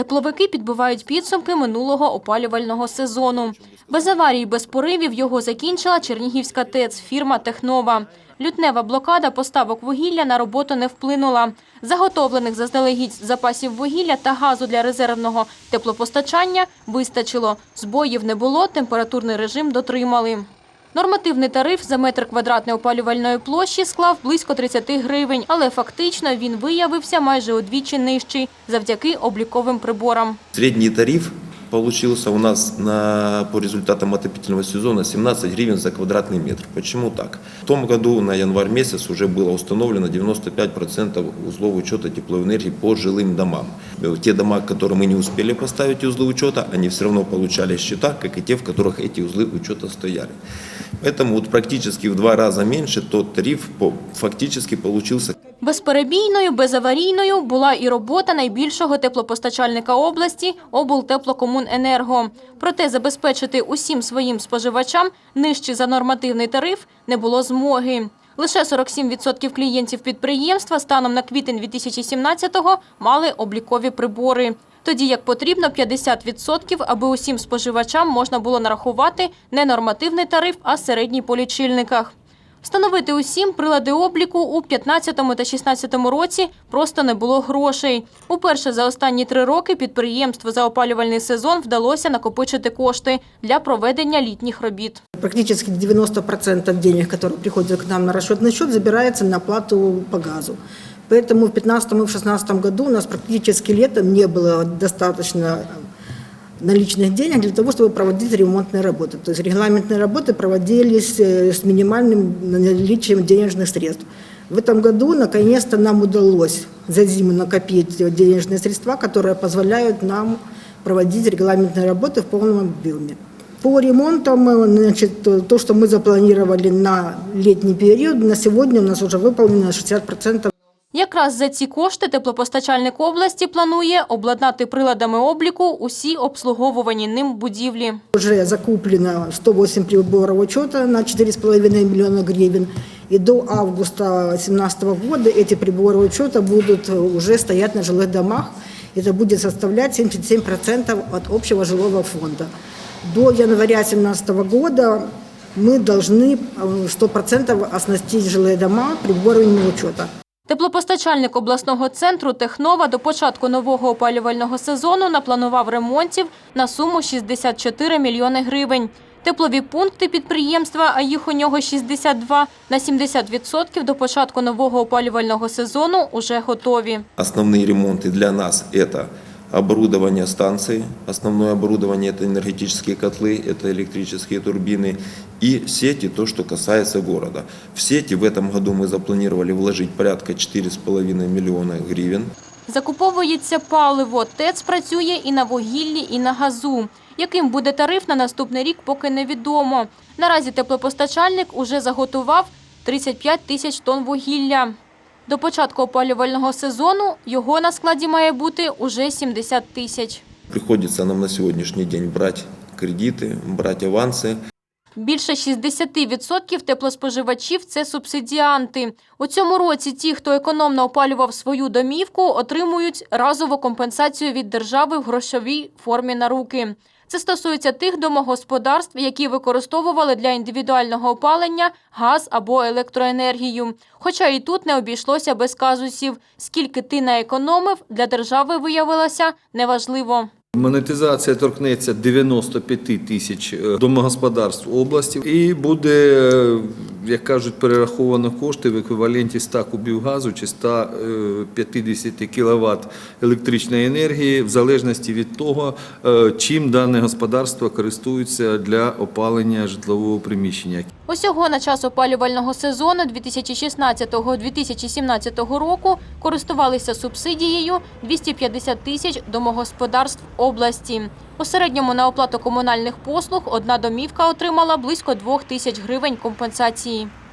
Тепловики підбивають підсумки минулого опалювального сезону. Без аварій, без поривів його закінчила Чернігівська ТЕЦ, фірма «Технова». Лютнева блокада поставок вугілля на роботу не вплинула. Заготовлених заздалегідь запасів вугілля та газу для резервного теплопостачання вистачило. Збоїв не було, температурний режим дотримали. Нормативний тариф за метр квадратний опалювальної площі склав близько 30 гривень, але фактично він виявився майже удвічі нижчий завдяки обліковим приборам. Середній тариф получился у нас на, по результатам отопительного сезона 17 гривен за квадратный метр. Почему так? В том году на январь месяц уже было установлено 95% узлов учета тепловой энергии по жилым домам. Э, Те дома, которые мы не успели поставить узлы учета, они все равно получали счета, как и те, в которых эти узлы учета стояли. Поэтому вот практически в два раза меньше тот тариф по- фактически получился Безперебійною, безаварійною була і робота найбільшого теплопостачальника області облтеплокомуненерго. Проте забезпечити усім своїм споживачам нижчий за нормативний тариф не було змоги. Лише 47% клієнтів підприємства станом на квітень 2017-го мали облікові прибори. Тоді як потрібно 50%, аби усім споживачам можна було нарахувати не нормативний тариф, а середній по лічильниках. Встановити усім прилади обліку у 15 та 16 році просто не було грошей. Уперше за останні три роки підприємству за опалювальний сезон вдалося накопичити кошти для проведення літніх робіт. Практически 90% денег, которые приходят к нам на расчетный счет, забирается на плату по газу. Поэтому в 2015 и в 2016 году у нас практически летом не было достаточно наличных денег для того, чтобы проводить ремонтные работы. То есть регламентные работы проводились э, с минимальным наличием денежных средств. В этом году наконец-то нам удалось за зиму накопить денежные средства, которые позволяют нам проводить регламентные работы в полном объеме. По ремонтам, э, значит, то- то, что мы запланировали на летний период, на сегодня у нас уже выполнено 60%. Якраз за ці кошти теплопостачальник області планує обладнати приладами обліку усі обслуговувані ним будівлі. Уже закуплено 108 приборов учета на 4,5 миллиона гривен. И до августа 2017 года эти приборы учета будут э, уже стоять на жилых домах. Это будет составлять 77% от общего жилого фонда. До января 2017 года мы должны э, 100% оснастить жилые дома приборами учета. Теплопостачальник обласного центру «Технова» до початку нового опалювального сезону напланував ремонтів на суму 64 мільйони гривень. Теплові пункти підприємства, а їх у нього 62, на 70% до початку нового опалювального сезону уже готові. Основные ремонты для нас – это оборудование станции, основное оборудование – это энергетические котлы, это электрические турбины и сети, то, что касается города. В сети в этом году мы запланировали вложить порядка 4,5 миллиона гривен. Закуповується паливо. ТЕЦ працює і на вугіллі, і на газу. Яким буде тариф на наступний рік, поки невідомо. Наразі теплопостачальник уже заготував 35 тисяч тонн вугілля. До початку опалювального сезону його на складі має бути уже 70 тисяч. Приходится нам на сегодняшний день брать кредиты, брать авансы. Більше 60% теплоспоживачів – це субсидіанти. У цьому році ті, хто економно опалював свою домівку, отримують разову компенсацію від держави в грошовій формі на руки. Це стосується тих домогосподарств, які використовували для індивідуального опалення газ або електроенергію. Хоча і тут не обійшлося без казусів. Скільки ти наекономив, для держави виявилося неважливо. Монетизація торкнеться 95 тисяч е, домогосподарств області і буде, е, як кажуть, перераховано кошти в еквіваленті 100 кубів газу чи 150 кВт електричної енергії, в залежності від того, е, чим дане господарство користується для опалення житлового приміщення. Усього на час опалювального сезону 2016-2017 року користувалися субсидією 250 тисяч домогосподарств області. У середньому на оплату комунальних послуг одна домівка отримала близько 2 тисяч гривень компенсації.